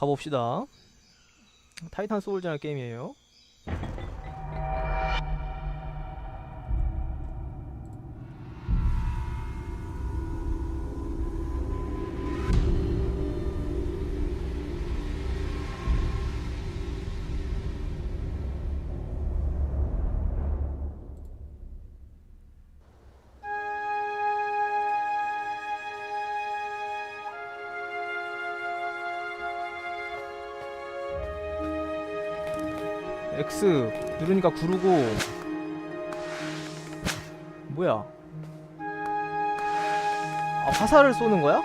가봅시다. 타이탄 소울즈라는 게임이에요. X 누르니까 구르고 뭐야? 아 화살을 쏘는 거야?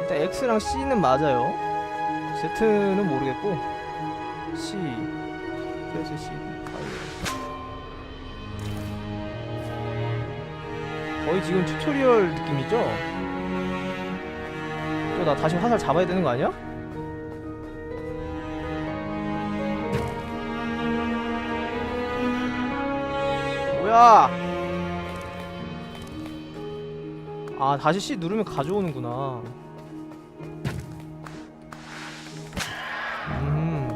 일단 X랑 C는 맞아요. Z는 모르겠고 C 그래서 C 거의 지금 튜토리얼 느낌이죠? 이거 나 다시 화살 잡아야 되는 거 아니야? 뭐야? 아 다시 C 누르면 가져오는구나. 음.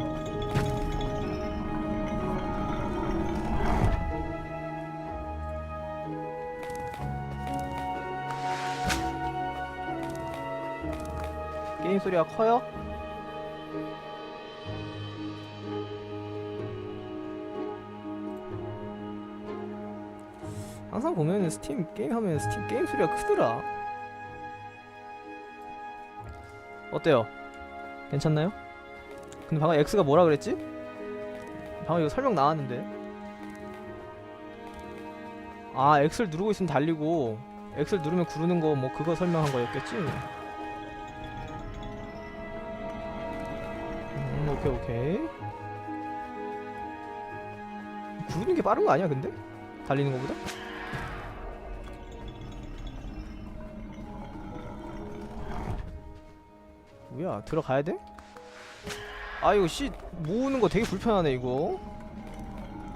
게임 소리가 커요? 항상 보면은 스팀 게임 하면 스팀 게임 소리가 크더라. 어때요? 괜찮나요? 근데 방금 X가 뭐라 그랬지? 방금 이거 설명 나왔는데. 아, X를 누르고 있으면 달리고 X를 누르면 구르는 거 뭐 그거 설명한 거였겠지? 음, 오케이 오케이. 구르는 게 빠른 거 아니야, 근데? 달리는 거보다? 뭐야 들어가야 돼? 아 이거 씨 모으는 거 되게 불편하네 이거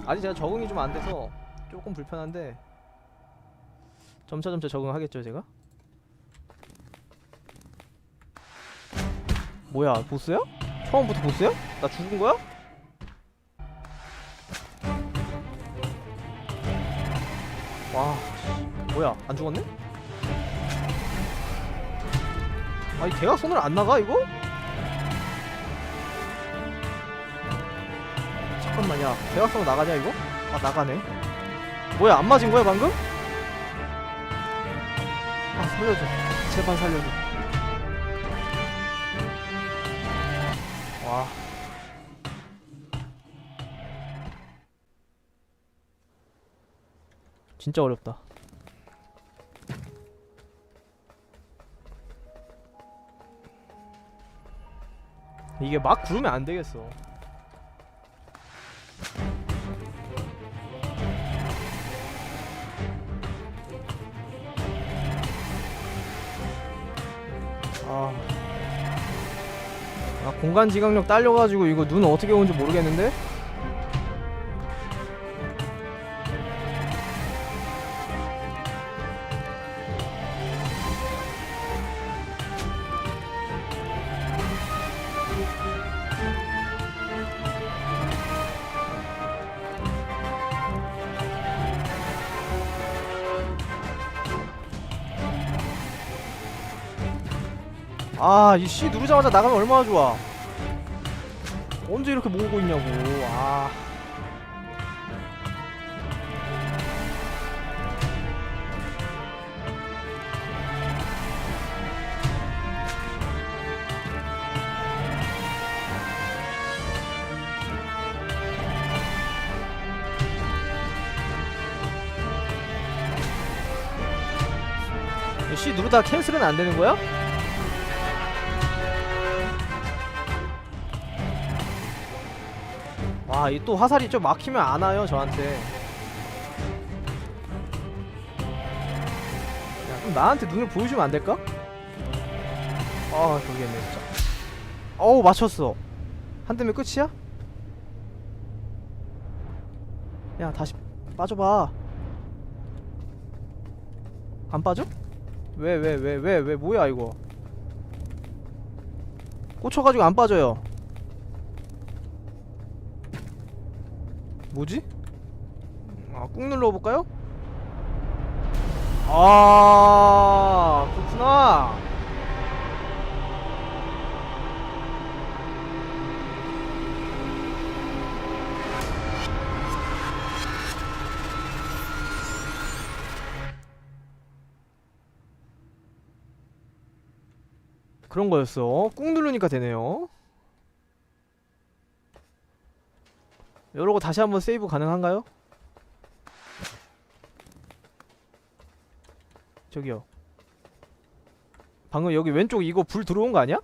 아직 제가 적응이 좀 안 돼서 조금 불편한데 점차 점차 적응하겠죠 제가? 뭐야 보스야? 처음부터 보스야? 나 죽은 거야? 와 뭐야 안 죽었네? 아니 대각선으로 안 나가 이거? 잠깐만 야 대각선으로 나가냐 이거? 아 나가네 뭐야 안 맞은 거야 방금? 아 살려줘 제발 살려줘 와 진짜 어렵다 이게 막 구르면 안 되겠어. 아, 아 공간 지각력 딸려가지고 이거 눈 어떻게 오는지 모르겠는데? 아, 이 C 누르자마자 나가면 얼마나 좋아. 언제 이렇게 모으고 있냐고. 아. 이 C 누르다 캔슬은 안 되는 거야? 와, 이또 화살이 좀 막히면 안 와요, 저한테. 야, 그럼 나한테 눈을 보여주면 안 될까? 아, 모르겠네, 진짜. 어우, 맞췄어. 한 대면 끝이야? 야, 다시 빠져봐. 안 빠져? 왜 왜 왜 왜 왜 뭐야 이거 꽂혀가지고 안 빠져요 뭐지? 아, 꾹 눌러볼까요? 아, 그렇구나. 그런 거였어. 꾹 누르니까 되네요. 이러고 다시 한번 세이브 가능한가요? 저기요. 방금 여기 왼쪽 이거 불 들어온 거 아니야?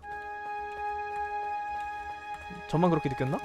저만 그렇게 느꼈나?